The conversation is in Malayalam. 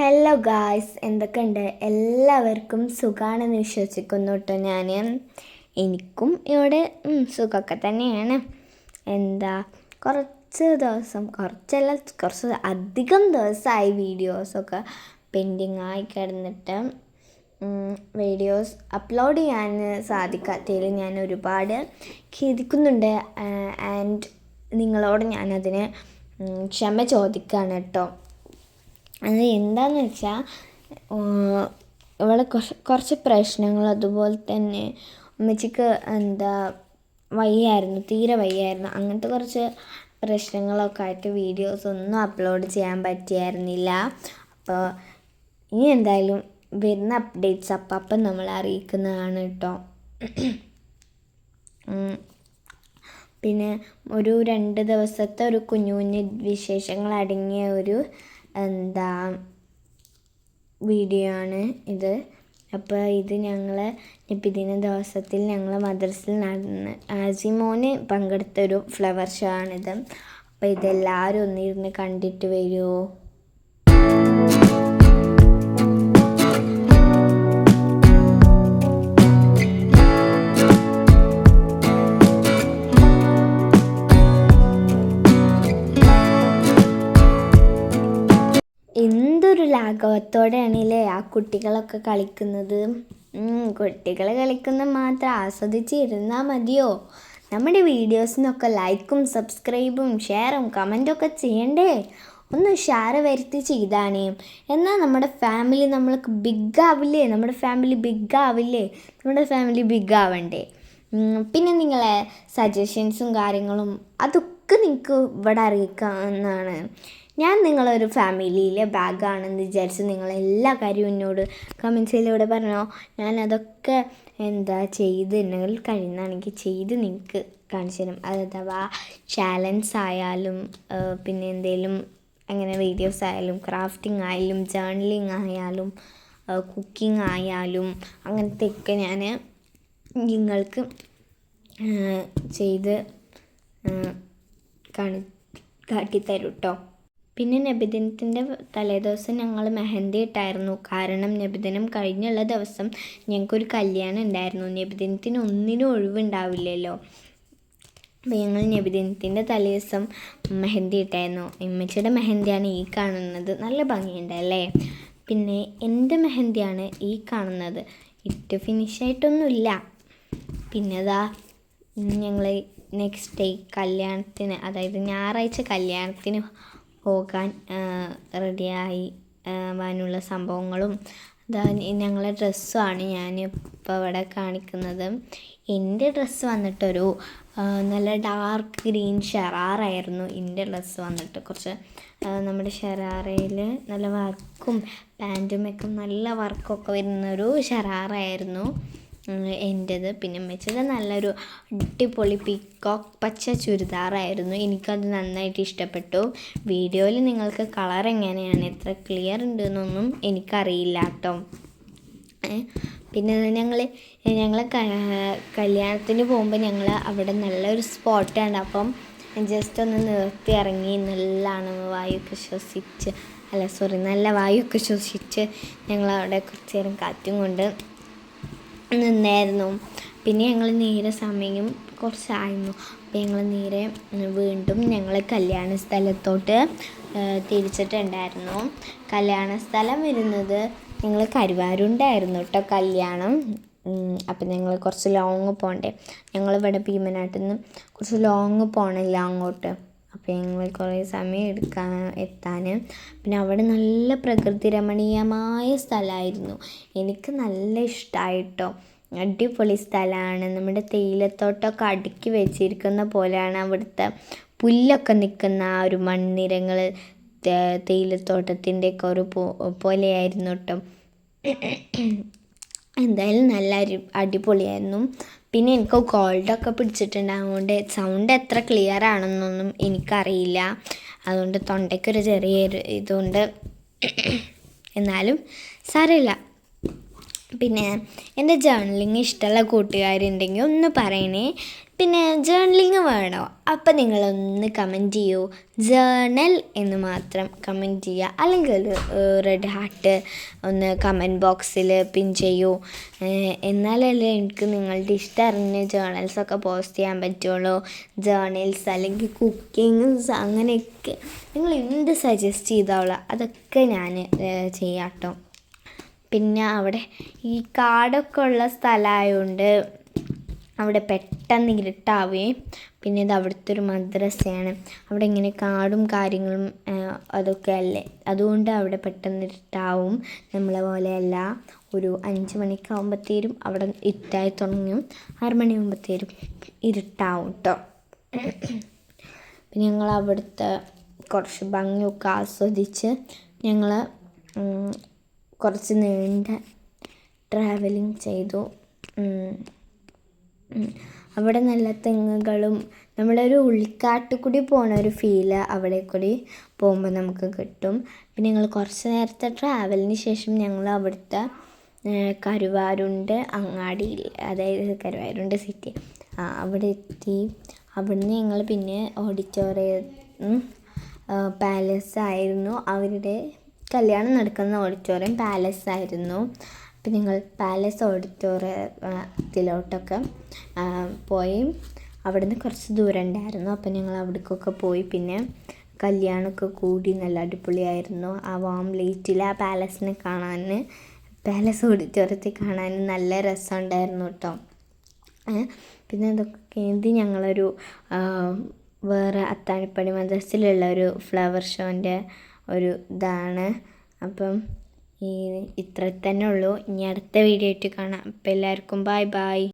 ഹലോ ഗായ്സ് എന്തൊക്കെയുണ്ട്? എല്ലാവർക്കും സുഖമാണെന്ന് വിശ്വസിക്കുന്നു കേട്ടോ ഞാൻ എനിക്കും ഇവിടെ സുഖമൊക്കെ തന്നെയാണ്. എന്താ കുറച്ച് ദിവസം കുറച്ചല്ല കുറച്ച് അധികം ദിവസമായി വീഡിയോസൊക്കെ പെൻഡിങ് ആയി കിടന്നിട്ട് വീഡിയോസ് അപ്ലോഡ് ചെയ്യാൻ സാധിക്കാത്തതിൽ ഞാൻ ഒരുപാട് ഖേദിക്കുന്നുണ്ട്. ആൻഡ് നിങ്ങളോട് ഞാനതിന് ക്ഷമ ചോദിക്കുകയാണ് കേട്ടോ അത് എന്താന്ന് വെച്ചാൽ ഇവിടെ കുറച്ച് കുറച്ച് പ്രശ്നങ്ങൾ അതുപോലെ തന്നെ ഉമ്മച്ചിക്ക് എന്താ വയ്യായിരുന്നു തീരെ വയ്യായിരുന്നു. അങ്ങനത്തെ കുറച്ച് പ്രശ്നങ്ങളൊക്കെ ആയിട്ട് വീഡിയോസ് ഒന്നും അപ്ലോഡ് ചെയ്യാൻ പറ്റിയായിരുന്നില്ല. അപ്പോൾ ഇനി എന്തായാലും വരുന്ന അപ്ഡേറ്റ്സ് അപ്പം അപ്പം നമ്മൾ അറിയിക്കുന്നതാണ് കേട്ടോ പിന്നെ ഒരു രണ്ട് ദിവസത്തെ ഒരു കുഞ്ഞു കുഞ്ഞു വിശേഷങ്ങൾ അടങ്ങിയ ഒരു എന്താ വീഡിയോ ആണ് ഇത്. അപ്പോൾ ഇത് ഞങ്ങൾ നബിദിന ദിവസത്തിൽ ഞങ്ങൾ മദ്രസിൽ നടന്ന് ആസിമോന് പങ്കെടുത്തൊരു ഫ്ലവർ ഷോ ആണിത്. അപ്പോൾ ഇതെല്ലാവരും ഒന്നിരുന്ന് കണ്ടിട്ട് വരുമോ എന്തൊരു ലാഘവത്തോടെയാണല്ലേ ആ കുട്ടികളൊക്കെ കളിക്കുന്നത്? കുട്ടികൾ കളിക്കുന്ന മാത്രം ആസ്വദിച്ച് ഇരുന്നാൽ മതിയോ? നമ്മുടെ വീഡിയോസിനൊക്കെ ലൈക്കും സബ്സ്ക്രൈബും ഷെയറും കമന്റും ഒക്കെ ചെയ്യണ്ടേ? ഒന്ന് ഷെയർ വരുത്തി ചെയ്താണേ. എന്നാൽ നമ്മുടെ ഫാമിലി നമ്മൾക്ക് ബിഗ് ആവില്ലേ നമ്മുടെ ഫാമിലി ബിഗ് ആവില്ലേ നമ്മുടെ ഫാമിലി ബിഗ് ആവണ്ടേ പിന്നെ നിങ്ങളെ സജഷൻസും കാര്യങ്ങളും അതൊക്കെ നിങ്ങൾക്ക് ഇവിടെ അറിയിക്കാവുന്നതാണ്. ഞാൻ നിങ്ങളൊരു ഫാമിലിയിലെ ബാഗാണെന്ന് വിചാരിച്ച് നിങ്ങൾ എല്ലാ കാര്യവും എന്നോട് കമൻസിലൂടെ പറഞ്ഞോ? ഞാൻ അതൊക്കെ എന്താ ചെയ്ത് എന്നെങ്കിൽ കഴിയുന്നതാണെങ്കിൽ ചെയ്ത് നിങ്ങൾക്ക് കാണിച്ചു തരും. അഥവാ ചാലൻസ് ആയാലും പിന്നെ എന്തെങ്കിലും അങ്ങനെ വീഡിയോസ് ആയാലും ക്രാഫ്റ്റിംഗ് ആയാലും ജേർണലിംഗ് ആയാലും കുക്കിംഗ് ആയാലും അങ്ങനത്തെയൊക്കെ ഞാൻ നിങ്ങൾക്ക് ചെയ്ത് കാണി കാട്ടിത്തരും കേട്ടോ പിന്നെ നബിദിനത്തിന്റെ തലേദിവസം ഞങ്ങൾ മെഹന്തി ഇട്ടായിരുന്നു. കാരണം നബിദിനം കഴിഞ്ഞുള്ള ദിവസം ഞങ്ങൾക്കൊരു കല്യാണം ഉണ്ടായിരുന്നു. നബിദിനത്തിന് ഒന്നിനും ഒഴിവുണ്ടാവില്ലല്ലോ. അപ്പോൾ ഞങ്ങൾ നബിദിനത്തിന്റെ തലേദിവസം മെഹന്തി ഇട്ടായിരുന്നു. ഇമ്മച്ചിയുടെ മെഹന്തിയാണ് ഈ കാണുന്നത്. നല്ല ഭംഗിയുണ്ടല്ലേ പിന്നെ എന്റെ മെഹന്തിയാണ് ഈ കാണുന്നത്. ഇട്ട് ഫിനിഷായിട്ടൊന്നുമില്ല പിന്നെ അതാ ഞങ്ങൾ നെക്സ്റ്റ് ഡേ കല്യാണത്തിന് അതായത് ഞായറാഴ്ച കല്യാണത്തിന് പോകാൻ റെഡിയായി വാനുള്ള സംഭവങ്ങളും അതാ ഞങ്ങളെ ഡ്രസ്സുമാണ് ഞാൻ ഇപ്പോൾ ഇവിടെ കാണിക്കുന്നത്. എന്റെ ഡ്രസ്സ് വന്നിട്ടൊരു നല്ല ഡാർക്ക് ഗ്രീൻ ഷെറാറായിരുന്നു എന്റെ ഡ്രസ്സ് വന്നിട്ട്. കുറച്ച് നമ്മുടെ ഷെറാറയിൽ നല്ല വർക്കും പാന്റുമൊക്കെ നല്ല വർക്കൊക്കെ വരുന്നൊരു ഷെറാറായിരുന്നു എന്റേത് പിന്നെ മെച്ചത് നല്ലൊരു അടിപൊളി പീക്കോക്ക് പച്ച ചുരിദാറായിരുന്നു. എനിക്കത് നന്നായിട്ട് ഇഷ്ടപ്പെട്ടു. വീഡിയോയിൽ നിങ്ങൾക്ക് കളർ എങ്ങനെയാണ്? എത്ര ക്ലിയർ ഉണ്ടെന്നൊന്നും എനിക്കറിയില്ല കേട്ടോ പിന്നെ ഞങ്ങൾ ഞങ്ങൾ കല്യാണത്തിന് പോകുമ്പോൾ ഞങ്ങൾ അവിടെ നല്ലൊരു സ്പോട്ടാണ് അപ്പം ജസ്റ്റ് ഒന്ന് നിർത്തി ഇറങ്ങി നല്ലാണ് വായുവൊക്കെ ശ്വസിച്ച് അല്ല സോറി നല്ല വായുവൊക്കെ ശ്വസിച്ച് ഞങ്ങൾ അവിടെ കുറച്ച് നേരം കാറ്റും കൊണ്ട് നിന്നായിരുന്നു. പിന്നെ ഞങ്ങൾ നേരെ സമയം കുറച്ചായിരുന്നു. അപ്പോൾ ഞങ്ങൾ നേരെ വീണ്ടും ഞങ്ങൾ കല്യാണ സ്ഥലത്തോട്ട് തിരിച്ചിട്ടുണ്ടായിരുന്നു. കല്യാണ സ്ഥലം വരുന്നത് ഞങ്ങൾ കരുവാരുണ്ടായിരുന്നു കേട്ടോ കല്യാണം. അപ്പം ഞങ്ങൾ കുറച്ച് ലോങ് പോകണ്ടേ ഞങ്ങളിവിടെ ഭീമനാട്ടിൽ നിന്ന് കുറച്ച് ലോങ് പോകണമല്ലോ അങ്ങോട്ട്. അപ്പോൾ കുറേ സമയം എടുക്കാൻ എത്താൻ പിന്നെ അവിടെ നല്ല പ്രകൃതി രമണീയമായ സ്ഥലമായിരുന്നു. എനിക്ക് നല്ല ഇഷ്ടമായിട്ടോ അടിപൊളി സ്ഥലമാണ്. നമ്മുടെ തേയിലത്തോട്ടമൊക്കെ അടുക്കി വെച്ചിരിക്കുന്ന പോലെയാണ് അവിടുത്തെ പുല്ലൊക്കെ നിൽക്കുന്ന ആ ഒരു മണ്ണിരങ്ങൾ തേയിലത്തോട്ടത്തിന്റെയൊക്കെ ഒരു പോ- പോലെയായിരുന്നു കേട്ടോ. എന്തായാലും നല്ല അടിപൊളിയായിരുന്നു. പിന്നെ എനിക്ക് കോൾഡൊക്കെ പിടിച്ചിട്ടുണ്ട്. അതുകൊണ്ട് സൗണ്ട് എത്ര ക്ലിയർ ആണെന്നൊന്നും എനിക്കറിയില്ല. അതുകൊണ്ട് തൊണ്ടയ്ക്കൊരു ചെറിയൊരു ഇതുകൊണ്ട് എന്നാലും സാരമില്ല. പിന്നെ എന്റെ ജേർണലിങ് ഇഷ്ടമുള്ള കൂട്ടുകാരുണ്ടെങ്കിൽ ഒന്ന് പറയണേ. പിന്നെ ജേർണലിങ് വേണോ? അപ്പം നിങ്ങളൊന്ന് കമന്റ് ചെയ്യൂ. ജേർണൽ എന്ന് മാത്രം കമന്റ് ചെയ്യുക. അല്ലെങ്കിൽ റെഡ് ഹാർട്ട് ഒന്ന് കമന്റ് ബോക്സിൽ പിൻ ചെയ്യൂ. എന്നാലല്ലേ എനിക്ക് നിങ്ങളുടെ ഇഷ്ടം അറിഞ്ഞ് ജേർണൽസൊക്കെ പോസ്റ്റ് ചെയ്യാൻ പറ്റുള്ളൂ. ജേർണൽസ് അല്ലെങ്കിൽ കുക്കിങ്സ് അങ്ങനെയൊക്കെ നിങ്ങൾ എന്ത് സജസ്റ്റ് ചെയ്തോളാം അതൊക്കെ ഞാൻ ചെയ്യാം പിന്നെ അവിടെ ഈ കാടൊക്കെ ഉള്ള സ്ഥലമായതുകൊണ്ട് അവിടെ പെട്ടെന്ന് ഇരുട്ടാവുകയും പിന്നെ ഇത് അവിടുത്തെ ഒരു മദ്രസയാണ്. അവിടെ ഇങ്ങനെ കാടും കാര്യങ്ങളും അതൊക്കെ അല്ലേ? അതുകൊണ്ട് അവിടെ പെട്ടെന്ന് ഇരുട്ടാവും. നമ്മളെ പോലെയല്ല ഒരു അഞ്ച് മണിക്കാവുമ്പോഴത്തേരും അവിടെ ഇരുട്ടായി തുടങ്ങും. ആറ് മണിയാകുമ്പോഴത്തേരും ഇരുട്ടാവും കേട്ടോ പിന്നെ ഞങ്ങൾ അവിടുത്തെ കുറച്ച് ഭംഗിയൊക്കെ ആസ്വദിച്ച് ഞങ്ങൾ കുറച്ച് നീണ്ട ട്രാവലിംഗ് ചെയ്തു. അവിടെ നല്ല തെങ്ങുകളും നമ്മളൊരു ഉൾക്കാട്ടിൽ കൂടി പോണ ഒരു ഫീൽ അവിടെ കൂടി പോകുമ്പോൾ നമുക്ക് കിട്ടും. പിന്നെ ഞങ്ങൾ കുറച്ച് നേരത്തെ ട്രാവലിന് ശേഷം ഞങ്ങൾ അവിടുത്തെ കരുവാരുണ്ട് അങ്ങാടിയിൽ അതായത് കരുവാരുണ്ട് സിറ്റി ആ അവിടെ എത്തി. അവിടുന്ന് ഞങ്ങൾ പിന്നെ ഓഡിറ്റോറിയം പാലസ് ആയിരുന്നു. അവരുടെ കല്യാണം നടക്കുന്ന ഓഡിറ്റോറിയം പാലസ് ആയിരുന്നു. അപ്പം നിങ്ങൾ പാലസ് ഓഡിറ്റോറിയത്തിലോട്ടൊക്കെ പോയി. അവിടെ നിന്ന് കുറച്ച് ദൂരം ഉണ്ടായിരുന്നു. അപ്പം ഞങ്ങൾ അവിടേക്കൊക്കെ പോയി. പിന്നെ കല്യാണമൊക്കെ കൂടി. നല്ല അടിപൊളിയായിരുന്നു. ആ വാം ലൈറ്റിൽ ആ പാലസിനെ കാണാൻ പാലസ് ഓഡിറ്റോറിയത്തിൽ കാണാൻ നല്ല രസമുണ്ടായിരുന്നു കേട്ടോ. പിന്നെ ഇതൊക്കെ ഇത് ഞങ്ങളൊരു വേറെ അത്താണിപ്പടി മദ്രസിലുള്ള ഒരു ഫ്ലവർ ഷോന്റെ ഒരു ഇതാണ്. അപ്പം ഈ ഇത്ര തന്നെ ഉള്ളൂ. ഇനി അടുത്ത വീഡിയോ ആയിട്ട് കാണാം. അപ്പം എല്ലാവർക്കും ബായ് ബായ്